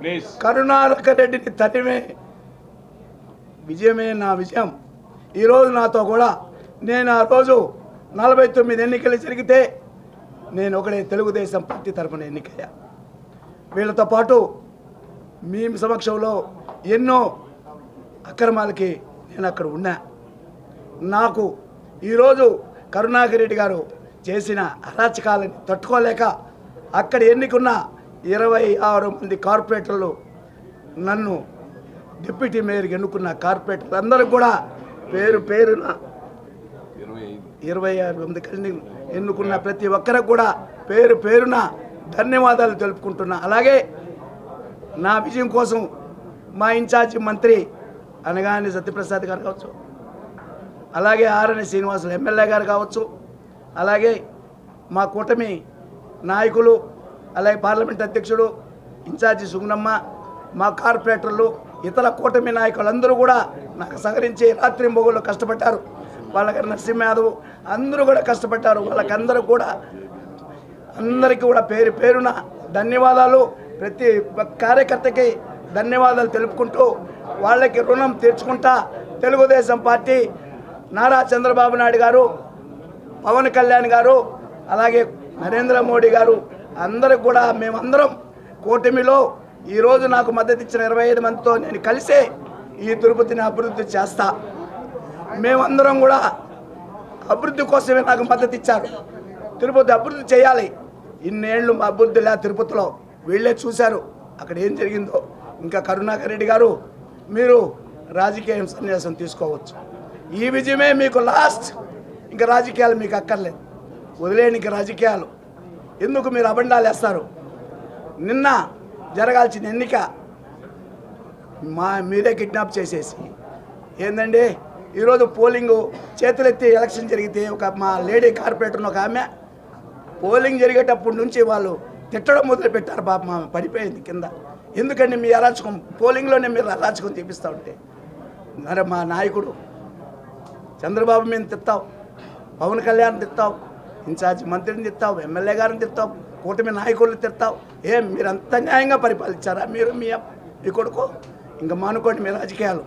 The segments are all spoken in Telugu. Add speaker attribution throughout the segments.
Speaker 1: ప్లీజ్.
Speaker 2: కరుణాకర్ రెడ్డిని తరిమే విజయమే నా విజయం. ఈరోజు నాతో కూడా నేను ఆ రోజు నలభై తొమ్మిది ఎన్నికలు జరిగితే నేను ఒకడే తెలుగుదేశం పార్టీ తరఫున ఎన్నికయ్యా. వీళ్ళతో పాటు మీ సమక్షంలో ఎన్నో అక్రమాలకి నేను అక్కడ ఉన్నా. నాకు ఈరోజు కరుణాకర్ రెడ్డి గారు చేసిన అరాచకాలని తట్టుకోలేక అక్కడ ఎన్నికున్న ఇరవై ఆరు మంది కార్పొరేటర్లు నన్ను డిప్యూటీ మేయర్కి ఎన్నుకున్న కార్పొరేటర్లు అందరూ కూడా పేరు పేరున
Speaker 1: ఇరవై
Speaker 2: ఇరవై ఆరు మంది కలిసి ఎన్నుకున్న ప్రతి ఒక్కరికి కూడా పేరు పేరున ధన్యవాదాలు తెలుపుకుంటున్నా. అలాగే నా విజయం కోసం మా ఇన్ఛార్జి మంత్రి అనగాని సత్యప్రసాద్ గారు కావచ్చు అలాగే ఆర్ఎన్ శ్రీనివాసులు ఎమ్మెల్యే గారు కావచ్చు అలాగే మా కూటమి నాయకులు అలాగే పార్లమెంట్ అధ్యక్షుడు ఇన్ఛార్జి సుగుణమ్మ మా కార్పొరేటర్లు ఇతర కూటమి నాయకులందరూ కూడా నాకు సహకరించి రాత్రి మొగుళ్ళు కష్టపడ్డారు. వాళ్ళకి నరసింహ యాదవ్ అందరూ కూడా కష్టపడ్డారు. వాళ్ళకందరూ కూడా అందరికీ కూడా పేరు పేరున ధన్యవాదాలు. ప్రతి కార్యకర్తకి ధన్యవాదాలు తెలుపుకుంటూ వాళ్ళకి రుణం తీర్చుకుంటా తెలుగుదేశం పార్టీ నారా చంద్రబాబు నాయుడు గారు పవన్ కళ్యాణ్ గారు అలాగే నరేంద్ర మోడీ గారు అందరికి కూడా మేమందరం కూటమిలో ఈరోజు నాకు మద్దతు ఇచ్చిన ఇరవై ఐదు మందితో నేను కలిసే ఈ తిరుపతిని అభివృద్ధి చేస్తా. మేమందరం కూడా అభివృద్ధి కోసమే నాకు మద్దతు ఇచ్చారు తిరుపతి అభివృద్ధి చేయాలి. ఇన్నేళ్ళు మా అభివృద్ధి లే తిరుపతిలో వీళ్ళే చూశారు. అక్కడ ఏం జరిగిందో ఇంకా కరుణాకర్ రెడ్డి గారు మీరు రాజకీయ సన్యాసం తీసుకోవచ్చు. ఈ విజయమే మీకు లాస్ట్. ఇంకా రాజకీయాలు మీకు అక్కర్లేదు. వదిలేనికి రాజకీయాలు. ఎందుకు మీరు అబండాలు వేస్తారు? నిన్న జరగాల్సిన ఎన్నిక మా మీరే కిడ్నాప్ చేసేసి ఏంటండి ఈరోజు పోలింగు చేతులెత్తి ఎలక్షన్ జరిగితే ఒక మా లేడీ కార్పొరేటర్ ఒక ఆమె పోలింగ్ జరిగేటప్పటి నుంచి వాళ్ళు తిట్టడం మొదలుపెట్టారు బాబు పాప మా పడిపోయింది కింద. ఎందుకండి మీ అరాచకం? పోలింగ్లోనే మీరు అరాచకం చూపిస్తూ ఉంటే. మరి మా నాయకుడు చంద్రబాబు మేము తిత్తాం పవన్ కళ్యాణ్ తిత్తావు ఇన్ఛార్జ్ మంత్రిని తిత్తావు ఎమ్మెల్యే గారిని తిత్తావు కూటమి నాయకులను తిత్తావు ఏం మీరు అంత న్యాయంగా పరిపాలించారా? మీరు మీ మీ కొడుకు? ఇంకా మానుకోండి మీ రాజకీయాలు.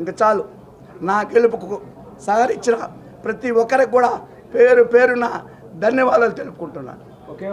Speaker 2: ఇంకా చాలు. నా గెలుపుకు సహకరించిన ప్రతి ఒక్కరికి కూడా పేరు పేరున ధన్యవాదాలు తెలుపుకుంటున్నాను.
Speaker 1: ఓకే